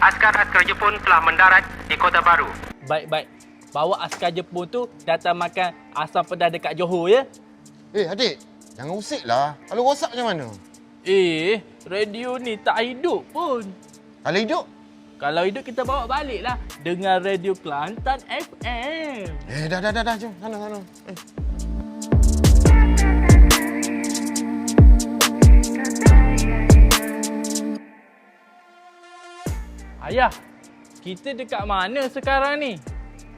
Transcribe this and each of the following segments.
askar-askar Jepun telah mendarat di Kota Baru. Baik, baik. Bawa askar Jepun tu datang makan asam pedas dekat Johor ya. Eh adik, jangan usik lah. Kalau rosak macam mana? Eh, radio ni tak hidup pun. Kalau hidup? Kalau hidup kita bawa balik lah dengan Radio Kelantan FM. Eh dah dah dah dah jom sana sana. Eh. Ayah, kita dekat mana sekarang ni?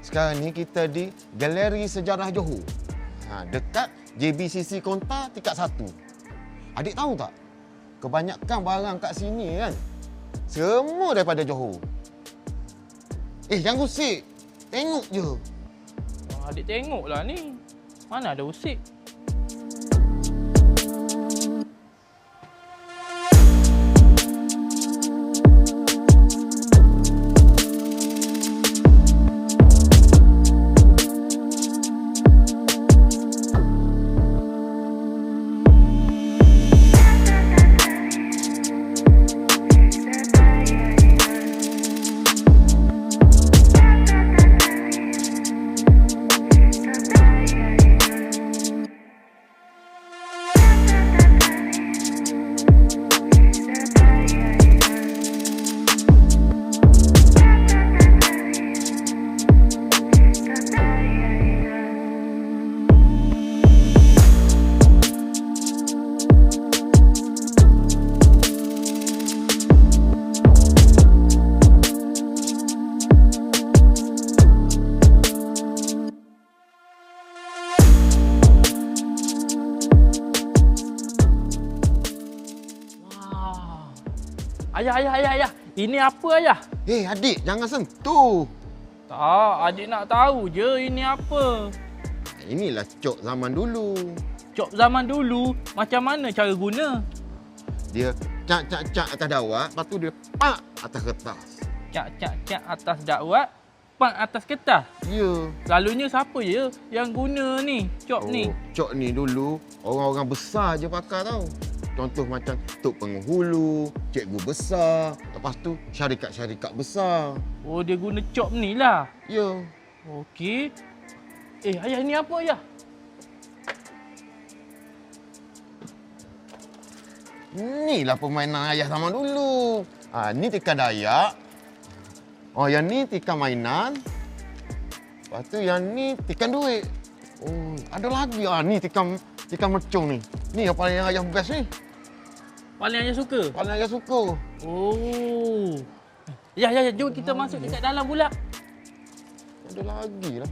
Sekarang ni kita di Galeri Sejarah Johor. Ha, dekat JBCC Konta tingkat satu. Adik tahu tak? Kebanyakan barang kat sini kan, semua daripada Johor. Eh, jangan usik. Tengok je. Oh, adik tengoklah ni. Mana ada usik? Ayah, ayah, ayah, ayah. Ini apa ayah? Eh, adik, jangan sentuh. Tak, adik nak tahu je ini apa. Inilah cok zaman dulu. Cop zaman dulu, macam mana cara guna? Dia cak-cak-cak atas dawat, lepas tu dia pak atas kertas. Cak-cak-cak atas dakwat, pang atas kertas. Ya. Selalunya siapa je yang guna ni, cop ni? Oh, cok ni dulu orang-orang besar je pakai tau. Contoh macam Tok Penghulu, Cikgu Besar, lepas tu syarikat-syarikat besar. Oh, dia guna cop ni lah. Ya. Okey. Eh, ayah ni apa ayah? Inilah permainan ayah zaman dulu. Ah, ni tikam dayak. Oh, yang ni tikam mainan. Lepas tu yang ni tikam duit. Oh, ada lagi ah ni tikam tikam mercung ni. Ni yang paling ayah best ni. Paling ayah suka? Paling ayah suka. Oh. Ya, ya, ya. Jom kita masuk dekat dalam pula. Ada lagi lah.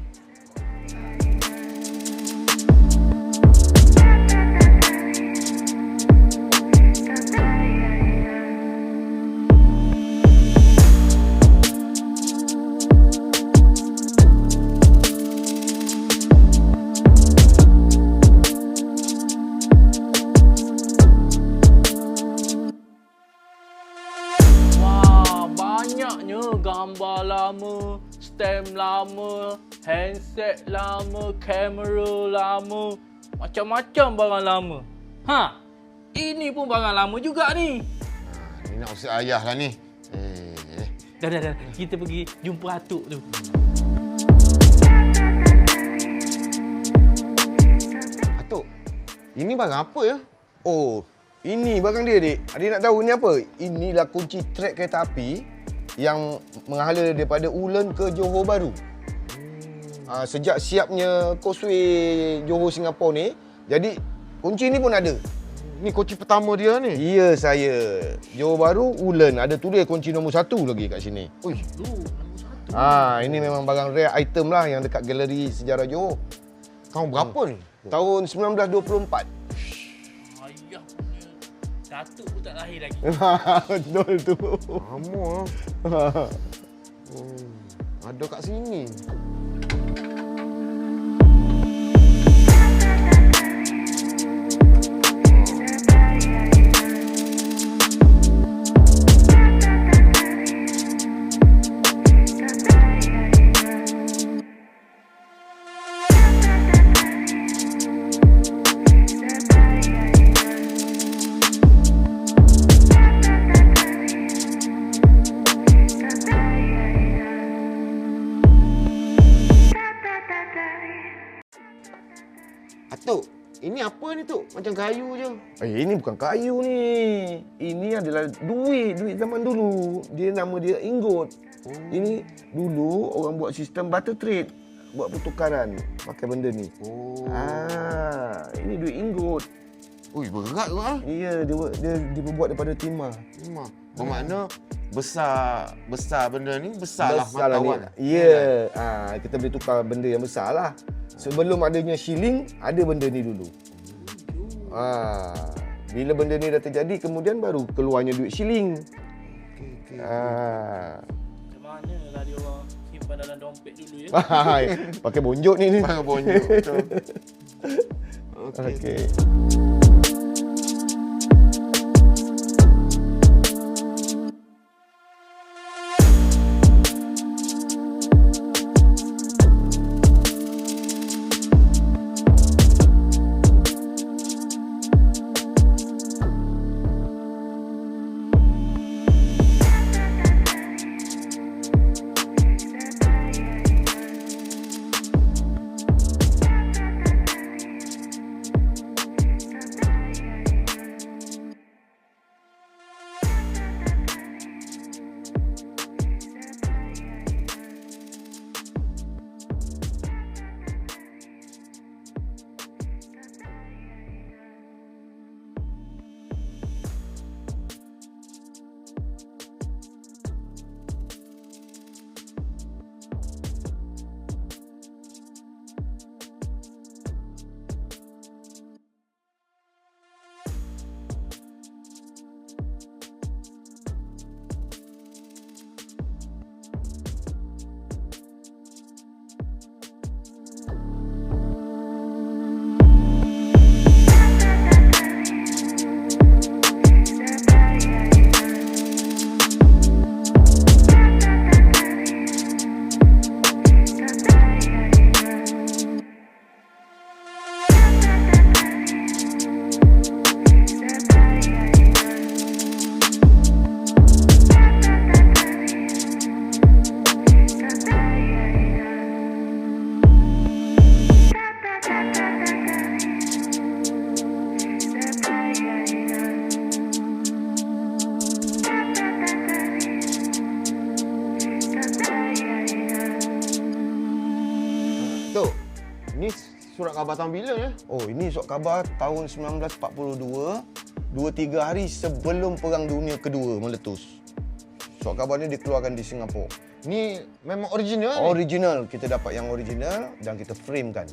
Stem lama, handset lama, kamera lama, macam-macam barang lama. Ha, ini pun barang lama juga ni. Ha, ni nak usik ayah lah ni. Eh, Dah, dah, dah. Kita pergi jumpa atuk tu. Atuk, ini barang apa ya? Oh, ini barang dia, Dik. Adik nak tahu ni apa? Inilah kunci trek kereta api yang menghala daripada Ulen ke Johor Baru. Hmm. sejak siapnya causeway Johor Singapura ni, jadi kunci ni pun ada. Ni kunci pertama dia ni. Ya, saya. Johor Baru, Ulen. Ada tulis kunci nombor satu lagi kat sini. Ui, Tu, nombor satu. Ah, ini memang barang rare item lah yang dekat galeri sejarah Johor. tahun berapa ni? Tahun 1924. Tak lahir lagi. Betul tu. Lama lah. Oh, ada kat sini. Macam kayu je. Eh, ini bukan kayu ni. Ini adalah duit, duit zaman dulu. Dia nama dia ingot. Oh. Ini dulu orang buat sistem barter trade. Buat pertukaran pakai benda ni. Oh. Ah, ini duit ingot. Ui, berat tu ah. Ya, dia dia dibuat daripada timah. Memang. Bermakna besar besar benda ni besar, lah Besar mata wang. Ya, ah, kita boleh tukar benda yang besar lah. Sebelum adanya shilling, ada benda ni dulu. Ah, bila benda ni dah terjadi, kemudian baru keluarnya duit shilling. Okey, okey. Ah. Macam mana lah dia orang simpan dalam dompet dulu ya? Hai, pakai bonjok ni ni. Pakai bonjok betul. Okey. Okey. Tok, khabar tahun bila ya? Oh, ini surat khabar tahun 1942, 2-3 hari sebelum Perang Dunia Kedua meletus. Surat khabar ni dikeluarkan di Singapura. Ni memang original ni? Original, kita dapat yang original dan kita framekan.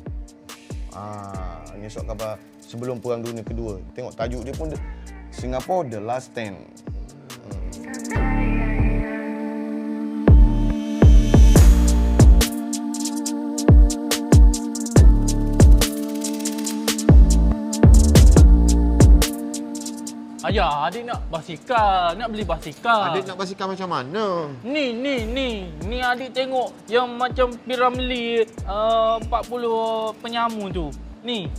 Ah, ini surat khabar sebelum Perang Dunia Kedua. Tengok tajuk dia pun Singapore The Last Stand. Ayah, adik nak basikal, nak beli basikal. Adik nak basikal macam mana? Ni, ni, ni. Ni adik tengok yang macam Piramli uh, 40 penyamu tu. Ni.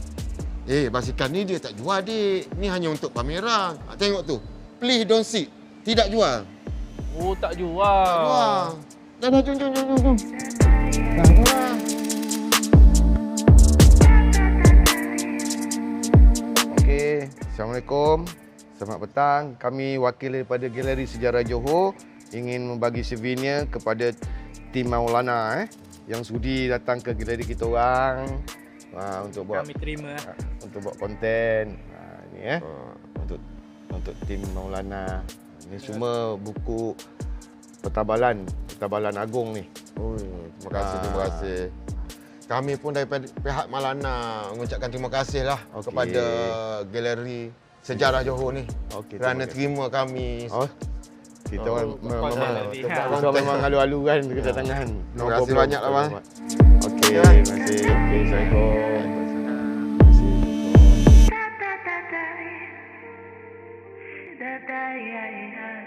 Eh, basikal ni dia tak jual, adik. Ni hanya untuk pameran. Ah, Tengok tu. Please don't sit. Tidak jual. Oh, tak jual. Tak jual. Dah, dah, jom, jom, jom, jom. Dah, dah. Okey, Assalamualaikum. Selamat petang. Kami wakil daripada Galeri Sejarah Johor ingin membagi souvenir kepada tim Maulana eh yang sudi datang ke galeri kita orang ha, untuk buat Kami terima. ha, untuk buat konten. Ha, ni eh untuk untuk tim Maulana. Ini semua buku pertabalan, pertabalan agung ni. Oh, terima kasih, Ah. terima kasih. Kami pun daripada pihak Malana mengucapkan terima kasih lah Okey. kepada Galeri Sejarah Johor ni. Okey, kerana terima terima kami. Oh, kita Oh, memang ha. kita memang halu-halu kan kedatangan. Terima kasih banyak lah, Bang. Okey, Ya. terima kasih. Okey, Assalamualaikum. Terima kasih.